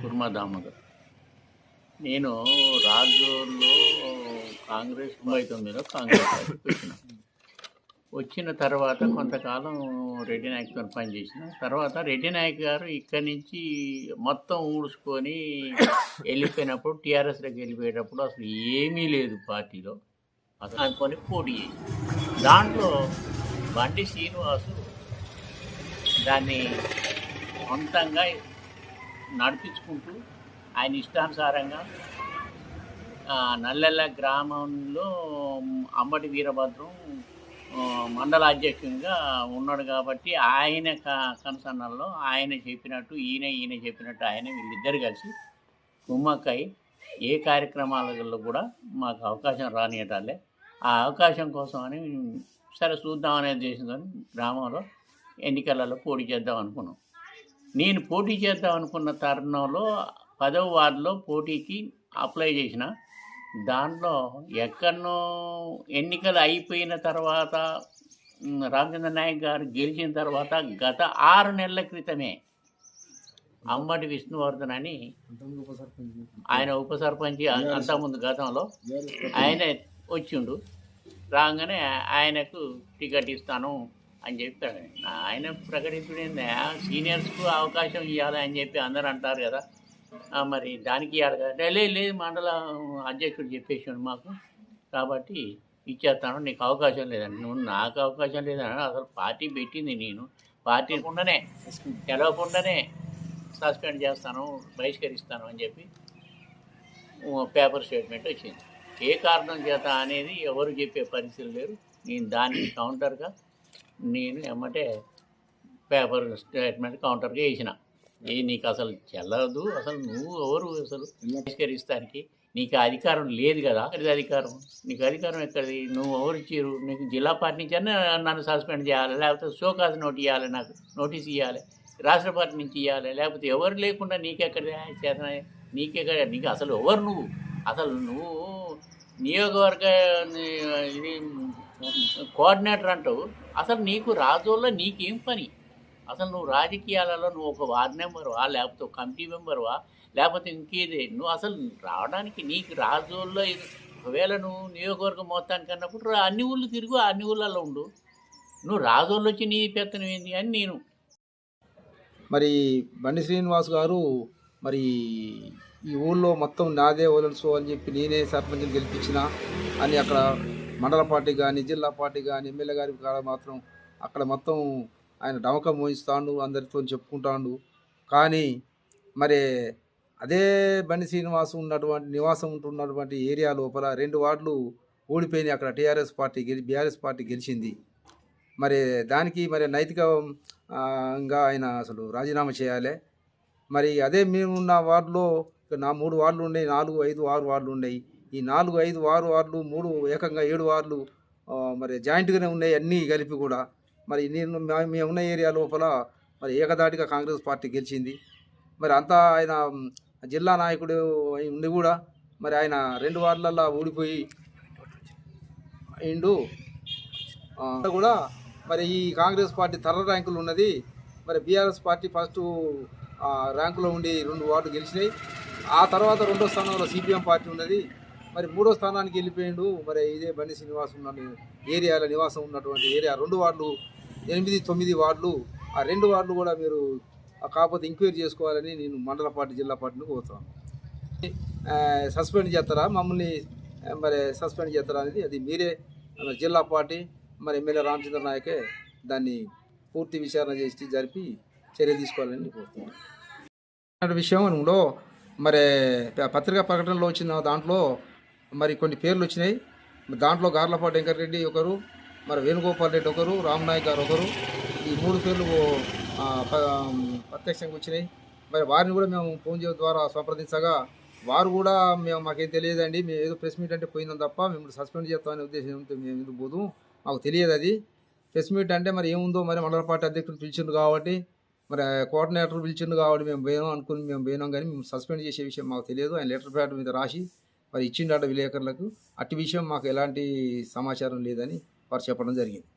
కుర్మా దామోదర్. నేను రాజోల్లో కాంగ్రెస్ తొంభై తొమ్మిదిలో కాంగ్రెస్ వచ్చిన. వచ్చిన తర్వాత కొంతకాలం రెడ్డి నాయక్తో పనిచేసిన. తర్వాత రెడ్డి నాయక్ గారు ఇక్కడి నుంచి మొత్తం ఊడ్చుకొని వెళ్ళిపోయినప్పుడు టీఆర్ఎస్లోకి వెళ్ళిపోయేటప్పుడు అసలు ఏమీ లేదు పార్టీలో. అసలు అనుకొని పోటీ చేసి దాంట్లో బండి శ్రీనివాసు దాన్ని సొంతంగా నడిపించుకుంటూ ఆయన ఇష్టానుసారంగా నల్లెల్ల గ్రామంలో అంబటి వీరభద్రం ఆ, మండల అధ్యక్షునిగా ఉన్నాడు కాబట్టి ఆయన క- కనసన్నల్లో ఆయన చెప్పినట్టు ఈయన ఈయన చెప్పినట్టు ఆయన వీళ్ళిద్దరు కలిసి కుమ్మక్కై ఏ కార్యక్రమాలలో కూడా మాకు అవకాశం రానియటాలే. ఆ అవకాశం కోసం అని సరే చూద్దాం అనే ఉద్దేశంతో గ్రామంలో ఎన్నికలలో పోటీ చేద్దాం అనుకున్నాం. నేను పోటీ చేద్దాం అనుకున్న తరుణంలో పదవ వార్డులో పోటీకి అప్లై చేసిన. దాంట్లో ఎక్కడనో ఎన్నికలు అయిపోయిన తర్వాత రామచంద్ర నాయక్ గారు గెలిచిన తర్వాత గత ఆరు నెలల క్రితమే అమ్మటి విష్ణువర్ధన్ అని ఆయన ఉప సర్పంచ్ అంతకుముందు గతంలో ఆయన వచ్చిండు. రాగానే ఆయనకు టికెట్ ఇస్తాను. అని చెప్పాడు ఆయన ప్రకటించుడేంది సీనియర్స్కు అవకాశం ఇవ్వాలి అని చెప్పి అందరూ అంటారు కదా. మరి దానికి ఇవ్వాలి కదా. లేదు లేదు మండల అధ్యక్షుడు చెప్పేసాడు మాకు. కాబట్టి ఇచ్చేస్తాను నీకు అవకాశం లేదని నువ్వు నాకు అవకాశం లేదని అసలు పార్టీ పెట్టింది నేను. పార్టీ ఉండనే తెలవకుండానే సస్పెండ్ చేస్తాను బహిష్కరిస్తాను అని చెప్పి పేపర్ స్టేట్మెంట్ వచ్చింది. ఏ కారణం చేత అనేది ఎవరు చెప్పే పరిస్థితి లేరు. నేను దానికి కౌంటర్గా నేను ఏమంటే పేపర్ స్టేట్మెంట్ కౌంటర్కి వేసిన ఏ నీకు అసలు చెల్లదు అసలు నువ్వు ఎవరు అసలు? బహిష్కరిస్తానికి నీకు ఆ అధికారం లేదు కదా. ఎక్కడిది అధికారం? నీకు అధికారం ఎక్కడిది? నువ్వు ఎవరు ఇచ్చారు నీకు జిల్లా పార్టీ నుంచి నన్ను సస్పెండ్ చేయాలి లేకపోతే షోకాజ్ నోట్ ఇవ్వాలి నాకు నోటీస్ ఇవ్వాలి రాష్ట్ర పార్టీ నుంచి ఇవ్వాలి లేకపోతే ఎవరు లేకుండా నీకెక్కడ చేత నీకెక్కడ నీకు అసలు ఎవరు నువ్వు? అసలు నువ్వు నియోగవర్గ ఇది కోఆర్డినేటర్ అంటావు అసలు నీకు రాజోల్లో నీకేం పని? అసలు నువ్వు రాజకీయాలలో నువ్వు ఒక వార్డ్ మెంబర్వా లేకపోతే ఒక కమిటీ మెంబర్వా లేకపోతే ఇంకేదే? నువ్వు అసలు రావడానికి నీకు రాజోల్లో ఇది- ఒకవేళ నువ్వు నియోజకవర్గం మొత్తానికి అన్నప్పుడు అన్ని ఊళ్ళు తిరుగు అన్ని ఊళ్ళల్లో ఉండు. నువ్వు రాజోళ్ళు వచ్చి నీ పెత్తనం ఏంది అని నేను. మరి బండి శ్రీనివాస్ గారు మరి ఈ ఊళ్ళో మొత్తం నాదే వదలసు అని చెప్పి నేనే సర్పంచ్ని గెలిపించిన అని అక్కడ మండల పార్టీ కానీ జిల్లా పార్టీ కానీ ఎమ్మెల్యే గారి కాడ మాత్రం అక్కడ మొత్తం ఆయన డమకం మోయిస్తాడు అందరితో చెప్పుకుంటాడు. కానీ మరి అదే బండి శ్రీనివాస్ ఉన్నటువంటి నివాసం ఉంటున్నటువంటి ఏరియా లోపల రెండు వార్డులు ఓడిపోయినాయి అక్కడ. టీఆర్ఎస్ పార్టీ గెలి బీఆర్ఎస్ పార్టీ గెలిచింది. మరి దానికి మరి నైతికంగా ఇంకా ఆయన అసలు రాజీనామా చేయాలి. మరి అదే మేమున్న వార్డులో నా మూడు వార్డులు ఉన్నాయి నాలుగు ఐదు ఆరు వార్డులు ఉన్నాయి. ఈ నాలుగు ఐదు ఆరు వార్లు మూడు ఏకంగా ఏడు వార్లు మరి జాయింట్గానే ఉన్నాయి అన్నీ కలిపి కూడా. మరి నేను మేము ఉన్న ఏరియా లోపల మరి ఏకదాటిగా కాంగ్రెస్ పార్టీ గెలిచింది. మరి అంతా ఆయన జిల్లా నాయకుడు ఉండి కూడా మరి ఆయన రెండు వార్లల్లో ఊడిపోయి అయిండు కూడా మరి ఈ కాంగ్రెస్ పార్టీ తర్ర ర్యాంకులు ఉన్నది. మరి బీఆర్ఎస్ పార్టీ ఫస్ట్ ఆ, ర్యాంకులో ఉండి రెండు వార్డు గెలిచినాయి. ఆ తర్వాత రెండో స్థానంలో సిపిఎం పార్టీ ఉన్నది. మరి మూడో స్థానానికి వెళ్ళిపోయిండు. మరి ఇదే బండి శ్రీనివాస్ ఉన్న ఏరియాలో నివాసం ఉన్నటువంటి ఏరియా రెండు వార్డులు ఎనిమిది తొమ్మిది వార్డులు. ఆ రెండు వార్డులు కూడా మీరు ఆ, కాకపోతే ఎంక్వైరీ చేసుకోవాలని నేను మండల పార్టీ జిల్లా పార్టీని కోరుతాను సస్పెండ్ చేస్తారా? మమ్మల్ని మరి సస్పెండ్ చేస్తారా అనేది అది మీరే జిల్లా పార్టీ మరి ఎమ్మెల్యే రామచంద్ర నాయకే దాన్ని పూర్తి విచారణ చేసి జరిపి చర్య తీసుకోవాలని కోరుతున్నాను. విషయంలో మరి పత్రికా ప్రకటనలో వచ్చిన దాంట్లో మరి కొన్ని పేర్లు వచ్చినాయి. మరి దాంట్లో గార్లపాటి వెంకటరెడ్డి ఒకరు మరి వేణుగోపాల్ రెడ్డి ఒకరు రామ్నాయక్ గారు ఒకరు. ఈ మూడు పేర్లు ప్రత్యక్షంగా వచ్చినాయి. మరి వారిని కూడా మేము ఫోన్ చేయడం ద్వారా సంప్రదించగా వారు కూడా మేము మాకేం తెలియదండి. మేము ఏదో ప్రెస్ మీట్ అంటే పోయిందని తప్ప మేము సస్పెండ్ చేస్తామనే ఉద్దేశంతో మేము ఎందుకు పోదు. మాకు తెలియదు అది. ప్రెస్ మీట్ అంటే మరి ఏముందో మరి మండల పార్టీ అధ్యక్షుడు పిలిచిండు కాబట్టి మరి కోఆర్డినేటర్ పిలిచిండు కాబట్టి మేము పోయినాం అనుకుని మేము పోయినాం కానీ మేము సస్పెండ్ చేసే విషయం మాకు తెలియదు. ఆయన లెటర్ ప్యాడ్ మీద రాసి మరి ఇచ్చిండట విలేకరులకు అట్టి విషయం మాకు ఎలాంటి సమాచారం లేదని వారు చెప్పడం జరిగింది.